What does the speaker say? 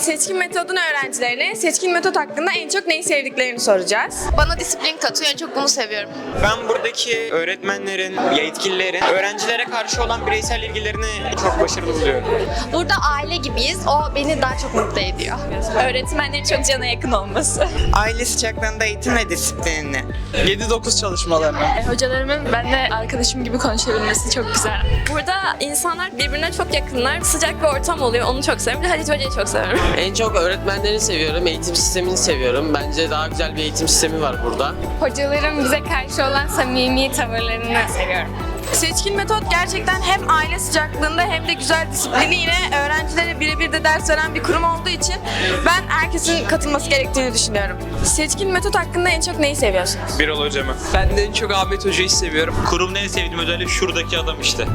Seçkin metodun öğrencilerine seçkin metot hakkında en çok neyi sevdiklerini soracağız. Bana disiplin katıyor. En çok bunu seviyorum. Ben buradaki öğretmenlerin, yetkililerin öğrencilere karşı olan bireysel ilgilerini çok başarılı buluyorum. Burada aile gibiyiz. O beni daha çok mutlu ediyor. Öğretmenlerin çok cana yakın olması. Aile sıcaklığında eğitim ve disiplinini. 7-9 çalışmalarına. E, Hocalarımın benimle arkadaşım gibi konuşabilmesi çok güzel. Burada insanlar birbirine çok yakınlar. Sıcak bir ortam oluyor. Onu çok seviyorum. Bir de Halit Hoca'yı çok seviyorum. En çok öğretmenleri seviyorum, eğitim sistemini seviyorum. Bence daha güzel bir eğitim sistemi var burada. Hocalarım bize karşı olan samimi tavırlarını seviyorum. Seçkin metot gerçekten hem aile sıcaklığında hem de güzel disipliniyle öğrencilere birebir de ders veren bir kurum olduğu için ben herkesin katılması gerektiğini düşünüyorum. Seçkin metot hakkında en çok neyi seviyorsunuz? Birol hocamı. Ben de en çok Ahmet Hoca'yı seviyorum. Kurumda en sevdiğim özellik şuradaki adam işte.